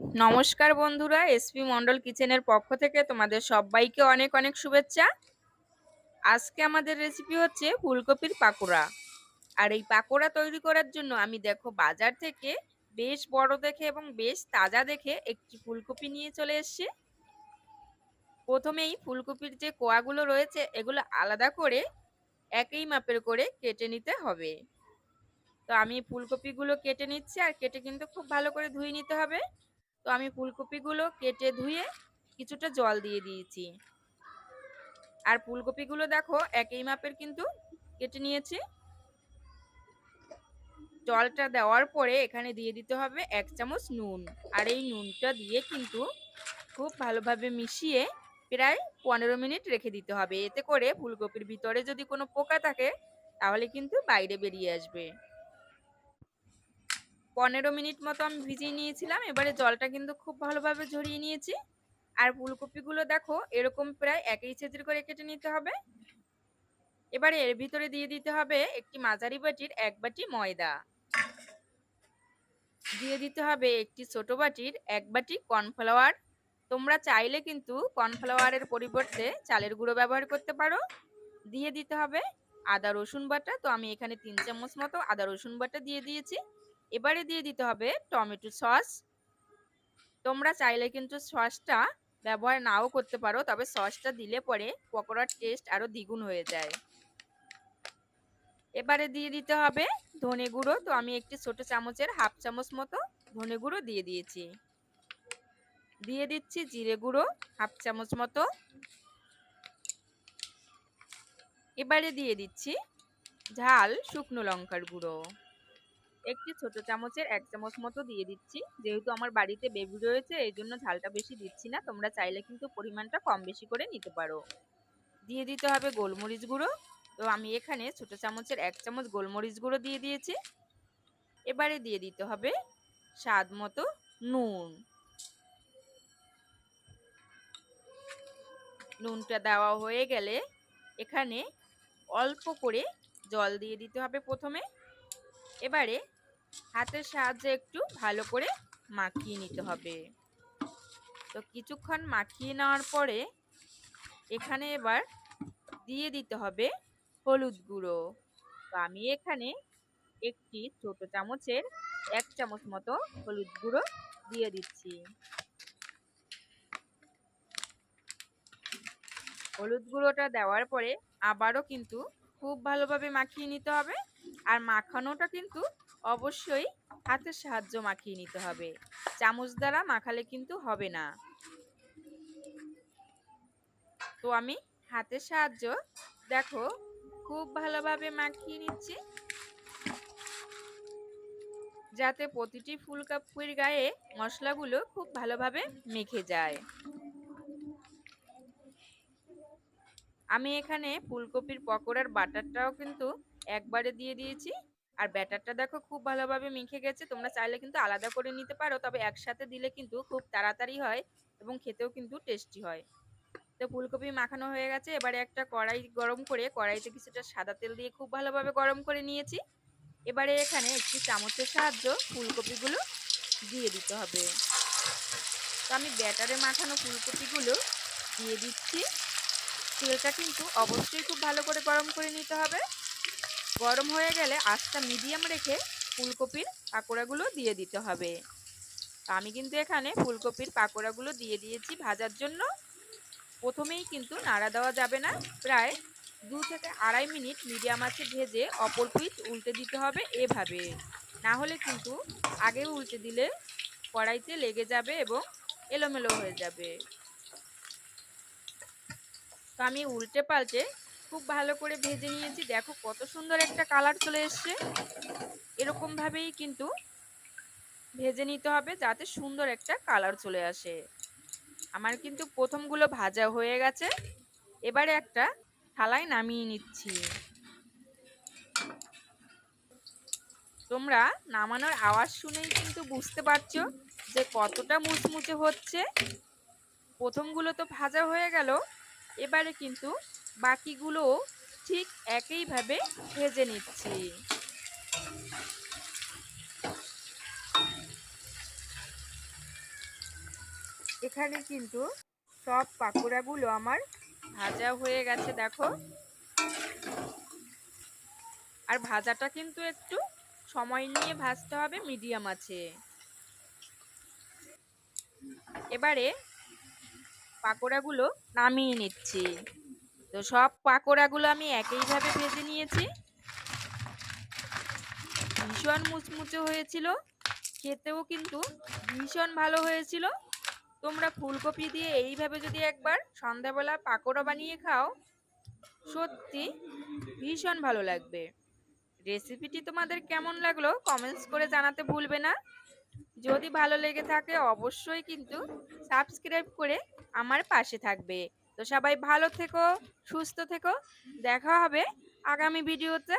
নমস্কার বন্ধুরা এসপি মন্ডল কিচেনের পক্ষ থেকে তোমাদের সবাইকে অনেক অনেক শুভেচ্ছা। আজকে আমাদের রেসিপি হচ্ছে ফুলকপির পাকোড়া। আর এই পাকোড়া তৈরি করার জন্য আমি দেখো বাজার থেকে বেশ বড় দেখে এবং বেশ তাজা দেখে একটি ফুলকপি নিয়ে চলে এসেছি। প্রথমেই ফুলকপির যে কোয়াগুলো রয়েছে, এগুলো আলাদা করে একই মাপের করে কেটে নিতে হবে। তো আমি ফুলকপিগুলো কেটে নিচ্ছি, আর কেটে কিন্তু খুব ভালো করে ধুয়ে নিতে হবে। তো আমি ফুলকপিগুলো কেটে ধুয়ে কিছুটা জল দিয়ে দিয়েছি। আর ফুলকপিগুলো দেখো একই মাপের কিন্তু কেটে নিয়েছি। জলটা দেওয়ার পরে এখানে দিয়ে দিতে হবে এক চামচ নুন। আর এই নুনটা দিয়ে কিন্তু খুব ভালোভাবে মিশিয়ে প্রায় পনেরো মিনিট রেখে দিতে হবে। এতে করে ফুলকপির ভিতরে যদি কোনো পোকা থাকে, তাহলে কিন্তু বাইরে বেরিয়ে আসবে। পনেরো মিনিট মতো আমি ভিজিয়ে নিয়েছিলাম। এবারে জলটা কিন্তু খুব ভালোভাবে ঝরিয়ে নিয়েছি। আর ফুলকপিগুলো দেখো, এরকম প্রায় একই সাইজের করে কেটে নিতে হবে। এবারে এর ভিতরে দিয়ে দিতে হবে একটি মাঝারি বাটির এক বাটি ময়দা। দিয়ে দিতে হবে একটি ছোট বাটির এক বাটি কর্নফ্লাওয়ার। তোমরা চাইলে কিন্তু কর্নফ্লাওয়ারের পরিবর্তে চালের গুঁড়ো ব্যবহার করতে পারো। দিয়ে দিতে হবে আদা রসুন বাটা। তো আমি এখানে তিন চামচ মতো আদা রসুন বাটা দিয়ে দিয়েছি। এবারে দিয়ে দিতে হবে টমেটো সস। তোমরা চাইলে কিন্তু সসটা ব্যবহার নাও করতে পারো, তবে সসটা দিলে পরে পকোড়ার টেস্ট আরও দ্বিগুণ হয়ে যায়। এবারে দিয়ে দিতে হবে ধনে গুঁড়ো। তো আমি একটি ছোট চামচের হাফ চামচ মতো ধনে গুঁড়ো দিয়ে দিয়েছি। দিয়ে দিচ্ছি জিরে গুঁড়ো হাফ চামচ মতো। এবারে দিয়ে দিচ্ছি ঝাল শুকনো লঙ্কার গুঁড়ো। একটি ছোট চামচের এক চামচ মতো দিয়ে দিচ্ছি। যেহেতু আমার বাড়িতে বেবি রয়েছে, এই জন্য ঝালটা বেশি দিচ্ছি না। তোমরা চাইলে কিন্তু পরিমাণটা কম বেশি করে নিতে পারো। দিয়ে দিতে হবে গোলমরিচ গুঁড়ো। তো আমি এখানে ছোট চামচের এক চামচ গোলমরিচ গুঁড়ো দিয়ে দিয়েছি। এবারে দিয়ে দিতে হবে স্বাদ মতো নুন। নুনটা দেওয়া হয়ে গেলে এখানে অল্প করে জল দিয়ে দিতে হবে প্রথমে। এবারে হাতের সাহায্যে একটু ভালো করে মাখিয়ে নিতে হবে। তো কিছুক্ষণ মাখিয়ে নেওয়ার পরে এখানে এবার দিয়ে দিতে হবে হলুদ গুঁড়ো। তো আমি এখানে একটি ছোট চামচের এক চামচ মতো হলুদ গুঁড়ো দিয়ে দিচ্ছি। হলুদ গুঁড়োটা দেওয়ার পরে আবারও কিন্তু খুব ভালোভাবে মাখিয়ে নিতে হবে। আর মাখানোটা কিন্তু অবশ্যই হাতের সাহায্য মাখিয়ে নিতে হবে। চামচ দ্বারা মাখালে কিন্তু হবে না। তো আমি হাতের সাহায্য দেখো খুব ভালোভাবে মাখিয়ে নিচ্ছি। যাতে প্রতিটি ফুলকপির গায়ে মশলাগুলো খুব ভালোভাবে মেখে যায়। আমি এখানে ফুলকপির পকোড়ার বাটারটাও কিন্তু একবারে দিয়ে দিয়েছি। আর ব্যাটারটা দেখো খুব ভালোভাবে মেখে গেছে। তোমরা চাইলে কিন্তু আলাদা করে নিতে পারো, তবে একসাথে দিলে কিন্তু খুব তাড়াতাড়ি হয় এবং খেতেও কিন্তু টেস্টি হয়। তো ফুলকপি মাখানো হয়ে গেছে। এবারে একটা কড়াই গরম করে, কড়াইতে কিছুটা সাদা তেল দিয়ে খুব ভালোভাবে গরম করে নিয়েছি। এবারে এখানে একটি চামচের সাহায্য ফুলকপিগুলো দিয়ে দিতে হবে। তো আমি ব্যাটারে মাখানো ফুলকপিগুলো দিয়ে দিচ্ছি। তেলটা কিন্তু অবশ্যই খুব ভালো করে গরম করে নিতে হবে। গরম হয়ে গেলে আঁচটা মিডিয়াম রেখে ফুলকপির পাকোড়াগুলো দিয়ে দিতে হবে। আমি কিন্তু এখানে ফুলকপির পাকোড়াগুলো দিয়ে দিয়েছি ভাজার জন্য। প্রথমেই কিন্তু নাড়া দেওয়া যাবে না। প্রায় দু থেকে আড়াই মিনিট মিডিয়াম আছে ভেজে অপর পিচ উল্টে দিতে হবে এভাবে। না হলে কিন্তু আগে উল্টে দিলে কড়াইতে লেগে যাবে এবং এলোমেলো হয়ে যাবে। তো আমি উল্টে পাল্টে খুব ভালো করে ভেজে নিয়েছি। দেখো কত সুন্দর একটা কালার চলে এসছে। এরকমভাবেই কিন্তু ভেজে নিতে হবে যাতে সুন্দর একটা কালার চলে আসে। আমার কিন্তু প্রথমগুলো ভাজা হয়ে গেছে। এবারে একটা থালায় নামিয়ে নিচ্ছি। তোমরা নামানোর আওয়াজ শুনেই কিন্তু বুঝতে পারছ যে কতটা মুচমুচে হচ্ছে। প্রথমগুলো তো ভাজা হয়ে গেল। এবারে কিন্তু বাকিগুলো ঠিক একইভাবে ভেজে নিচ্ছি। এখানে কিন্তু সব পাকোড়াগুলো আমার ভাজা হয়ে গেছে, দেখো। আর ভাজাটা কিন্তু একটু সময় নিয়ে ভাজতে হবে, মিডিয়াম আছে। এবারে পাকোড়াগুলো নামিয়ে নিচ্ছি। তো সব পাকোড়াগুলো আমি একইভাবে ভেজে নিয়েছি। ভীষণ মুচমুচে হয়েছিল। খেতেও কিন্তু ভীষণ ভালো হয়েছিল। তোমরা ফুলকপি দিয়ে এইভাবে যদি একবার সন্ধ্যাবেলা পাকোড়া বানিয়ে খাও, সত্যি ভীষণ ভালো লাগবে। রেসিপিটি তোমাদের কেমন লাগল কমেন্টস করে জানাতে ভুলবে না। যদি ভালো লেগে থাকে অবশ্যই কিন্তু সাবস্ক্রাইব করে আমার পাশে থাকবে। তো সবাই ভালো থেকো, সুস্থ থেকো। দেখা হবে আগামী ভিডিওতে।